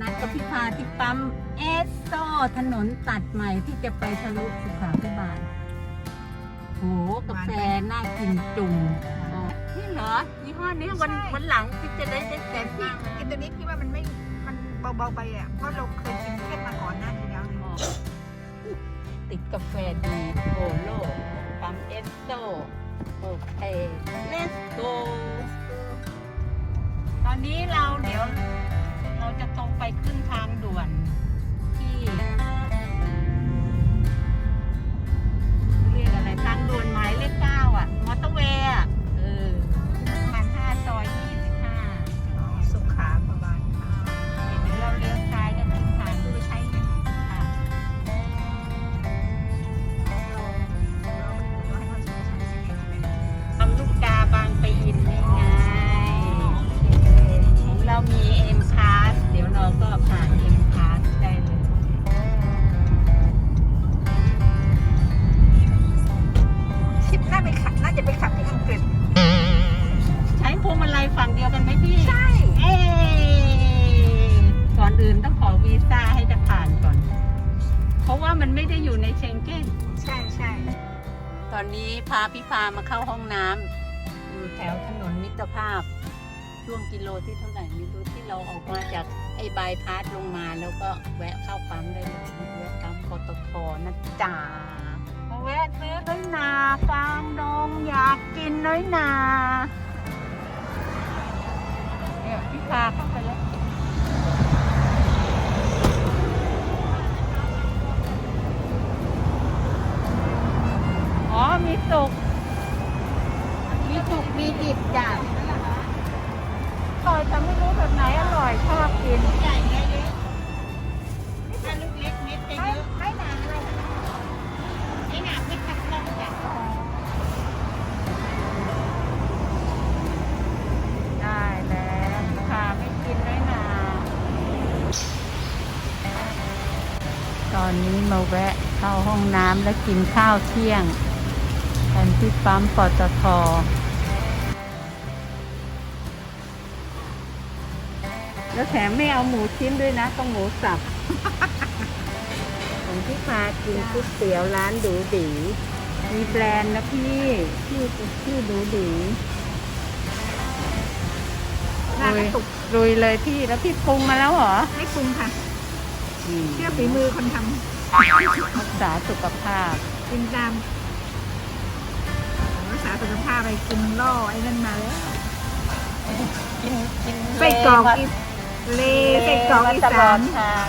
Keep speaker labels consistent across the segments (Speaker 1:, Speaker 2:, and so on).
Speaker 1: นัดกับพี่พาที่ปั๊มเอสโซถนนตัดใหม่ที่จะไปทะลุสุขาพิบาลโหกาแฟน่ากินจุ่มอ๋อนี่เหรอยี่ห้อนี้วันวันหลังพี่จะได้ได้แต่พี่
Speaker 2: กินตัวนี้พี่ว่ามันไม่มันเบาๆไปอะเพราะเราเคยกินเข้มมาก่อนหน้านี้แล้วไง
Speaker 1: อ๋อติดกาแฟดีโอโลปั๊มเอสโซโอเค let's go ตอนนี้เราเดี๋ยวเราจะตรง ไปขึ้นทางด่วน อนนี้พาพี่พามาเข้าห้องน้ำอยู่แถวถนนมิตรภาพ ช่วงกิโลที่เท่าไหร่ไม่รู้ที่เราออกมาจากไอ้บายพาสลงมาแล้วก็แวะเข้าปั๊มได้เลยแวะปั๊มปตทนะจ๊ะมาแวะซื้อน้อยนากลางดงอยากกินน้อยนาเนี่ยพี่พาเข้าไปแล้ว อ๋อ มีสุก มีสุก มีดิบจ้ะอร่อยแต่ไม่รู้แบบไหนอร่อยชอบกินใหญ่ได้เยอะถ้าลูกเล็กเม็ดจะเยอะ
Speaker 2: ไม่นานอะไรนะ
Speaker 1: ไอ้หนาไม่ตัดลงจ้ะได้แล้วค่ะไม่กินน้อยหนาตอนนี้มาแวะเข้าห้องน้ำและกินข้าวเที่ยงกัน ที่ปั๊มปตทแล้วแถมไม่เอาหมูชิ้นด้วยนะ ต้องหมูสับผมที่พากินก๋วยเตี๋ยวร้านดูดีมีแบรนด์นะพี่ชื่อชื่อดูดี
Speaker 2: หน้ากระตุก
Speaker 1: รุยเลยพี่แล้วพี่ปรุงมาแล้วเหรอ
Speaker 2: ไม่ปรุงค่ะ
Speaker 1: อืม
Speaker 2: เชื่อฝีมือคนท
Speaker 1: รักษาสุขภาพำ
Speaker 2: กินตามรักษา สุขภาพไปกินล่อไอ้นั่นมาแล้ว
Speaker 1: กินกิน
Speaker 2: ไส้กรอกอีเลไส้กรอกอี
Speaker 1: ตล
Speaker 2: สา
Speaker 1: อนดทาง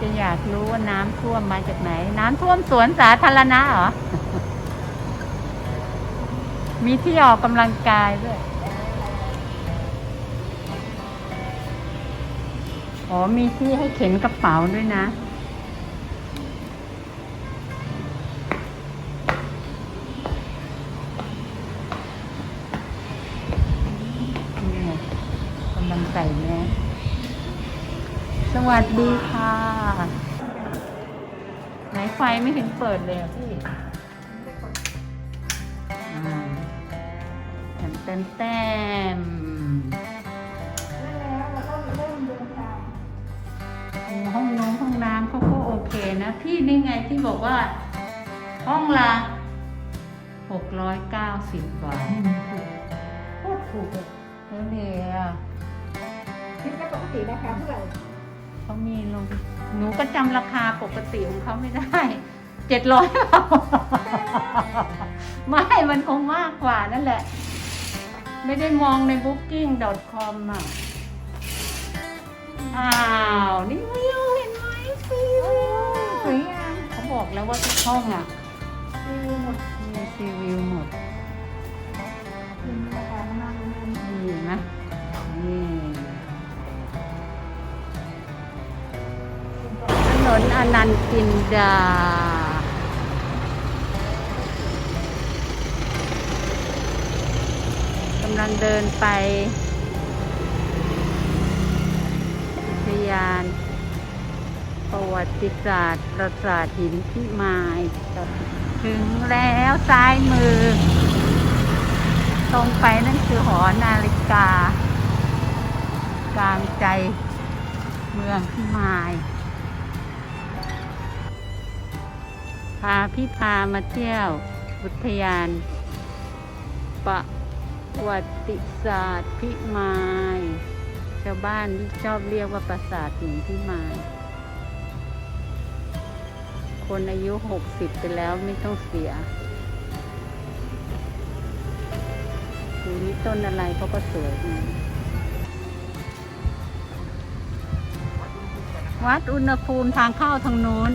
Speaker 1: จะอยากรู้ว่าน้ำท่วมมาจากไหน น้ำท่วมสวนสาธารณะเหรอ มีที่ออกกำลังกายด้วยอ๋อมีที่ให้เข็นกระเป๋าด้วยนะ วัสดีค่ะ ไหนไฟไม่เห็นเปิดเลยอะพี่อ่าเต็มเต็มเต็มโอ้ห้องน้องห้องน้ำเขาก็โอเคนะพี่นี่ไงที่บอกว่า ห้องละหกร้อยเก้าสิบบาทโคตรถูกเลยแล้วเนี่ยอะ
Speaker 2: คิดว่าปกติราคาเท่าไหร่
Speaker 1: เขามีลง หนูก็จำราคาปกติของเขาไม่ได้เจ็ดร้อยไม่มันคงมากกว่านั่นแหละ ไม่ได้มองใน booking.com อะ อ้าว นี่วิวเห็นไหมฟิว
Speaker 2: สวยงาม
Speaker 1: เขาบอกแล้วว่าทุกห้องอะ
Speaker 2: รีวิวหมด
Speaker 1: มีซีวิวหมด นอนันตินดา กำลังเดินไปอุทยาน ประวัติศาสตร์ ปราสาทหินพิมายถึงแล้วซ้ายมือ ตรงไปนั่นคือหอนาฬิกา กลางใจเมืองพิมาย พาพี่พามาเที่ยวอุทยาน ประวัติศาสตร์พิมายชาวบ้านที่ชอบเรียกว่าปราสาทหินพิมายคนอายุหกสิบไปแล้วไม่ต้องเสียดูนี่ต้นอะไรเขาก็สวยนะวัดอุณหภูมิทางเข้าทางนู้น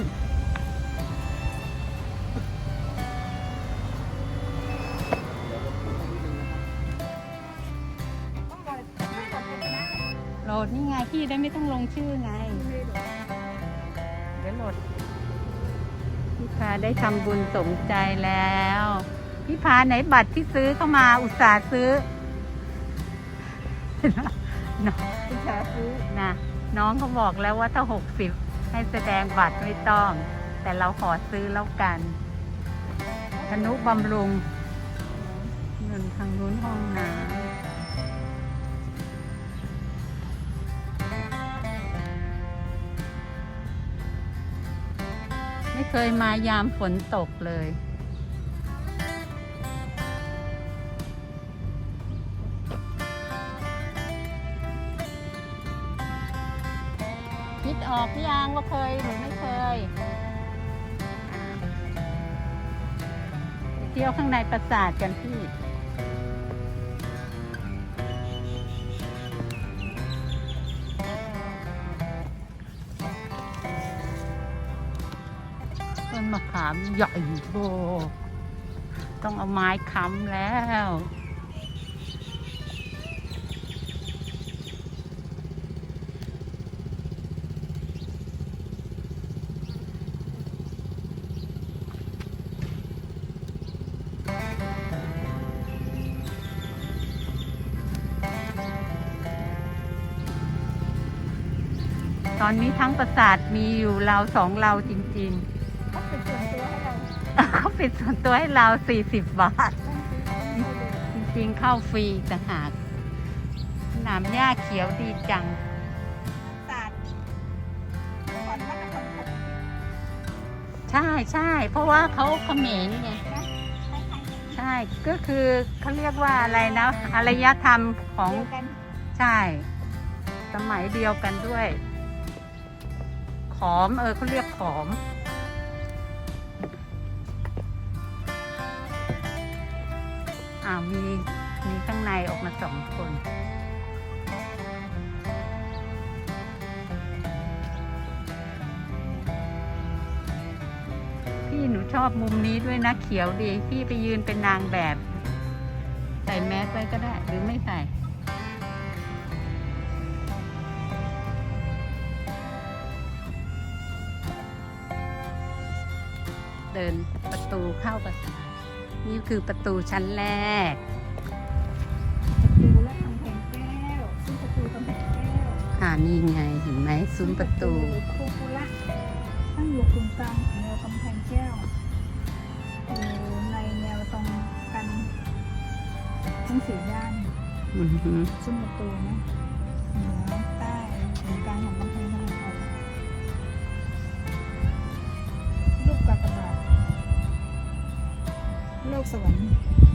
Speaker 2: นี่
Speaker 1: ไงพี่ได้ไม่ต้องลงชื่อไง เดี๋ยวโหลดพี่พาได้ทำบุญสมใจแล้ว พี่พาไหนบัตรที่ซื้อเข้ามาอุตส่าห์ซื้อน้อง
Speaker 2: คุณชาซื้อ
Speaker 1: นะน้องเขาบอกแล้วว่าถ้าหกสิบให้แสดงบัตรไม่ต้อง แต่เราขอซื้อแล้วกันธนุบำรุงเงินทางนู้นห้องน้ำ เคยมายามฝนตกเลย คิดออกพี่ยังว่าเคยหรือไม่เคย เที่ยวข้างในปราสาทกันพี่ามใหญ่โบต้องเอาไม้ค้ำแล้ว ตอนนี้ทั้งปราสาทมีอยู่เราสองเราจริง
Speaker 2: เๆ
Speaker 1: เขาปิดส่วนตัวให้เราสี่สิบาท จริงๆ เข้าฟรีต่างหากสนามหญ้าเขียวดีจัง ใช่ใช่เพราะว่าเขาเขมรไงใช่ก็คือเขาเรียกว่าอะไรนะอารยธรรมของใช่ สมัยเดียวกันด้วย ขอมเออเขาเรียกขอม มีมีข้างในออกมาสองคน พี่หนูชอบมุมนี้ด้วยนะเขียวดี พี่ไปยืนเป็นนางแบบ ใส่แมสไว้ก็ได้หรือไม่ใส่เดินประตูเข้าปราสา นี่คือประตูชั้นแรก
Speaker 2: ประตูและกำแพงแก้วซึ่งประตูกำแพงแก้ว
Speaker 1: อ่านี่ไงเห็นไหมซุ้มประตู
Speaker 2: โคคุระตั้งอยู่ตรงกลางของแนวกำแพงแก้วอยู่ในแนวตรงกันทั้งสี่ด้าน
Speaker 1: อือหือ
Speaker 2: ซุ้มประตูนะเหนือใต้ตรงกลางของกำ กสวรรค์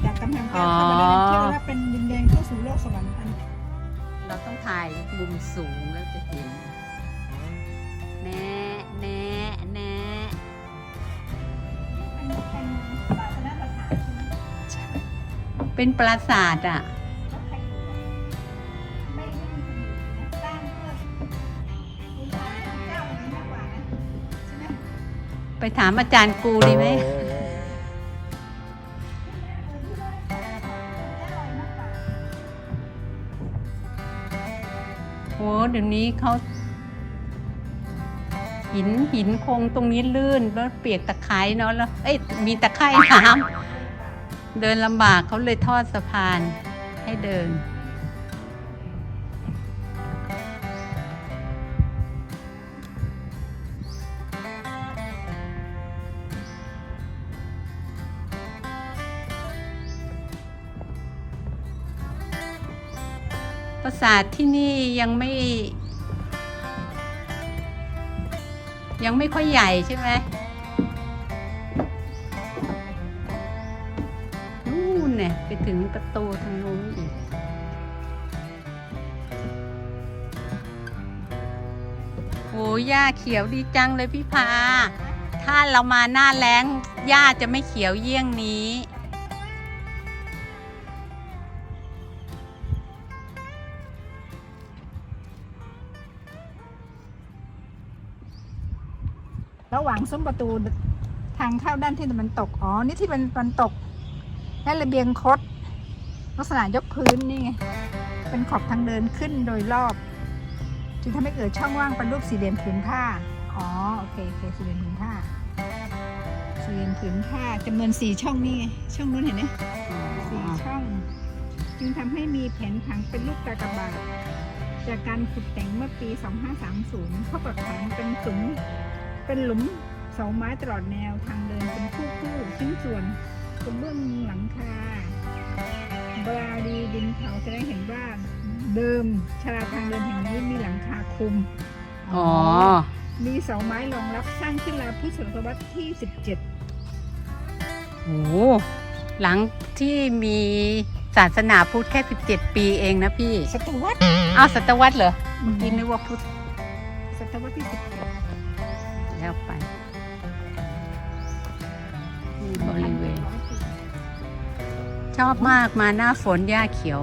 Speaker 2: จากกำแพงแก้วเข้ามาได้เที่ยวแล้วเป็นดินแดงเข้าสู่โลกสวรรค์อัน
Speaker 1: เราต้องถ่ายมุมสูงแล้วจะเห็นแน่แน่แน่
Speaker 2: อันนี้เป็นศาสนสถานใช่ไหม
Speaker 1: เป็นปราสาทอะ
Speaker 2: แล้วใครอยู่อะไม่ไม่มีคนอยู่นะสร้างเพื่อบูชาพระเจ้าอะไรมากกว่านะใช่ไหม
Speaker 1: ไปถามอาจารย์กูดีไหม ดี๋ยวนี้เขาหินหินคงตรงนี้ลื่นแล้วเปียกตะไคร้เนาะแล้วเอ้ยมีตะไคร่น้ำเดินลำบากเขาเลยทอดสะพานให้เดิน ปราสาทที่นี่ยังไม่ ยังไม่ค่อยใหญ่ใช่ไหมนู่นเนี่ยไปถึงประตูทางนู้นอีกโอ้หญ้าเขียวดีจังเลยพี่พา ถ้าเรามาหน้าแล้งหญ้าจะไม่เขียวเยี่ยงนี้
Speaker 2: ระหว่างซุ้มประตูทางเข้าด้านที่ตะวันตก อ๋อ นี่ที่เป็นตะวันตกและระเบียงคด ลักษณะยกพื้นนี่ไง เป็นขอบทางเดินขึ้นโดยรอบ จึงทำให้เกิดช่องว่างเป็นรูปสี่เหลี่ยมผืนผ้า อ๋อ โอเคโอเคสี่เหลี่ยมผืนผ้า สี่เหลี่ยมผืนผ้าจำนวนสี่ช่องนี่ไง ช่องนู้นเห็นไหมสี่ช่อง จึงทำให้มีแผนผังเป็นรูปกากบาทจากการขุดแต่งเมื่อปี 2530เข้ากับผังเป็นสุม เป็นหลุมเสาไม้ตลอดแนวทางเดินเป็นคู่คู่ๆชิ้นส่วนกระเบื้องหลังคาบราดีดินเผาแสดงเห็นว่าเดิมชาลาทางเดินแห่งนี้มีหลังคาคลุม
Speaker 1: อ๋อ
Speaker 2: มีเสาไม้รองรับสร้างขึ้นราวพุทธศตวรรษที่ 17
Speaker 1: โอ้โหหลังที่มีศาสนาพุทธแค่ 17 ปีเองนะพี่
Speaker 2: ศตวรรษ
Speaker 1: อ้าวศตวรรษเหรอเมื่อกี้นึกว่าพุทธ
Speaker 2: ศตวรรษที่17
Speaker 1: แล้วไปนี่บริเวณ ชอบมากมาหน้าฝนหญ้าเขียว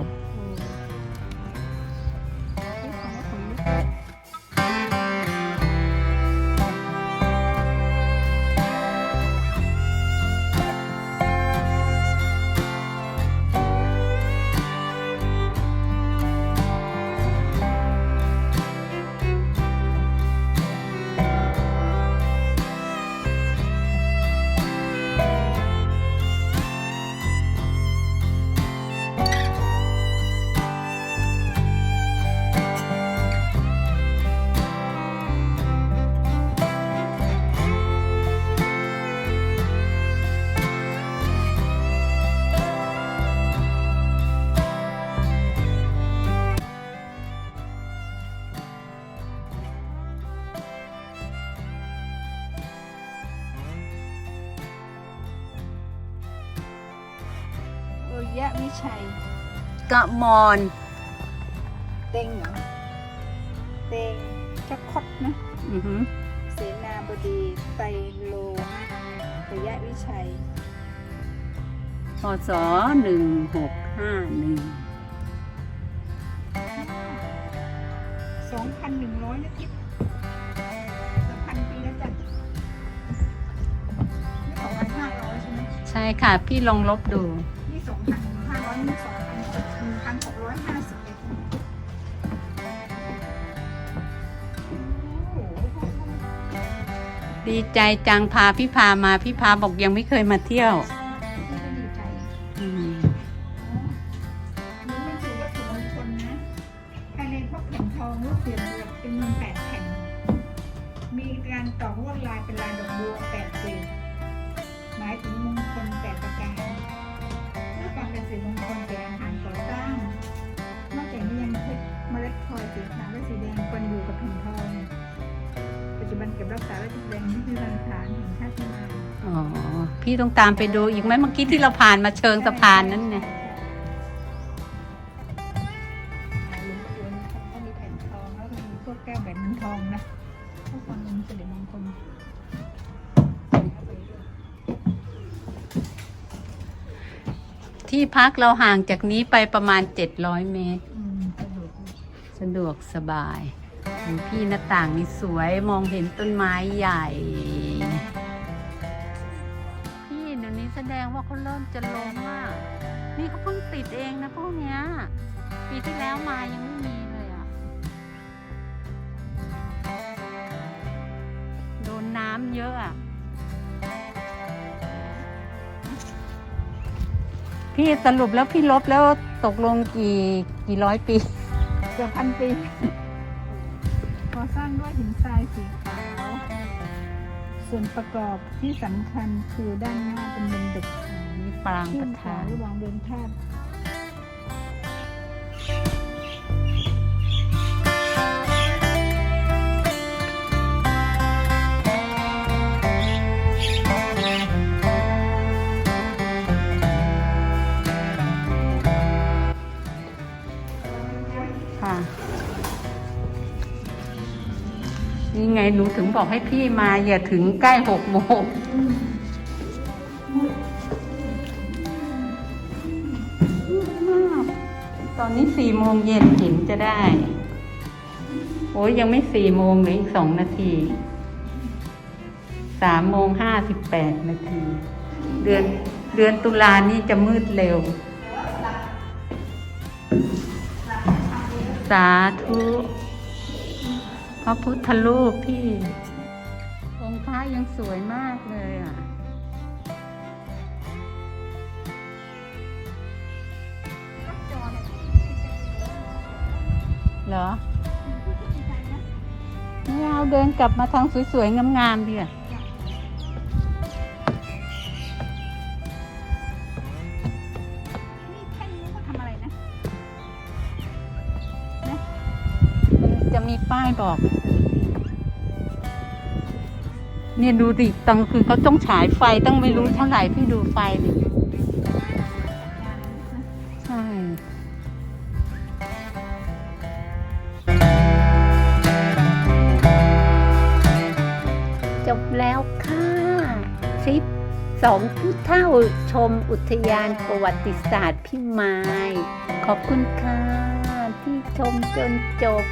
Speaker 1: กะมอน
Speaker 2: เต็งเหรอ เต็งชักคดนะ
Speaker 1: อือหือ
Speaker 2: เสนาบดีไตรโลโอยะวิชัย
Speaker 1: พศหนึ่งหกห้าหนึ่ง
Speaker 2: 2,100นะทิพย์สองพันปีแล้วจ้ะนี่2,500ใช่ไหม
Speaker 1: ใช่ค่ะ พี่ลองลบดู
Speaker 2: นี่2,500นี่2,651
Speaker 1: ดีใจจังพาพี่พามาพี่พาบอกยังไม่เคยมาเที่ยว
Speaker 2: จจุบันเก็บรักษาและจัดแสดงที่พิพิธภัณฑ์แห่งชาติพัฒนา
Speaker 1: อ๋อ พี่ต้องตามไปดูอีกไหมเมื่อกี้ที่เราผ่านมาเชิงสะพานนั้นไง
Speaker 2: หลวงปู่เขามีแผ่นทองแล้วก็มีพวกแก้วแหวนเงินทองนะเพื่อความเป็นสิริมงคล
Speaker 1: ที่พักเราห่างจากนี้ไปประมาณ 700 เมตร
Speaker 2: อืมสะดวกดี
Speaker 1: สะดวกสบาย โอ้พี่หน้าต่างนี่สวยมองเห็นต้นไม้ใหญ่ พี่เดี๋ยวนี้แสดงว่าเขาเริ่มจะลงอะนี่เขาเพิ่งติดเองนะพวกเนี้ย ปีที่แล้วมายังไม่มีเลยอะ โดนน้ำเยอะอะ พี่สรุปแล้วพี่ลบแล้วตกลงกี่กี่ร้อยปี
Speaker 2: เกือบพันปี สร้างด้วยหินทรายสีขาว ส่วนประกอบที่สำคัญคือด้านหน้าเป็นบันดึก
Speaker 1: มีปราง
Speaker 2: ที่
Speaker 1: ประ
Speaker 2: ขวา
Speaker 1: ธาน
Speaker 2: ระหว่างเดินธาตุ
Speaker 1: นี่ไงหนูถึงบอกให้พี่มา อย่าถึงใกล้หกโมงตอนนี้สี่โมงเย็นเห็นจะได้ โอ้ยยังไม่สี่โมงเลยอีกสองนาที สามโมงห้าสิบแปดนาที เดือนเดือนตุลานี่จะมืดเร็ว สาธุ พระพุทธรูปพี่ องค์พระยังสวยมากเลยอะเหรอไม่เอาเดินกลับมาทางสวยๆ งามๆดีอะ
Speaker 2: นี่แค่นี้เขาทำอะไรนะ
Speaker 1: มันจะมีป้ายบอก เนี่ยดูดิตอนคือเขาต้องฉายไฟต้องไม่รู้เท่าไหร่พี่ดูไฟดิใช่จบแล้วค่ะทริปสองผู้เท่าชมอุทยานประวัติศาสตร์พิมาย ขอบคุณค่ะที่ชมจนจบ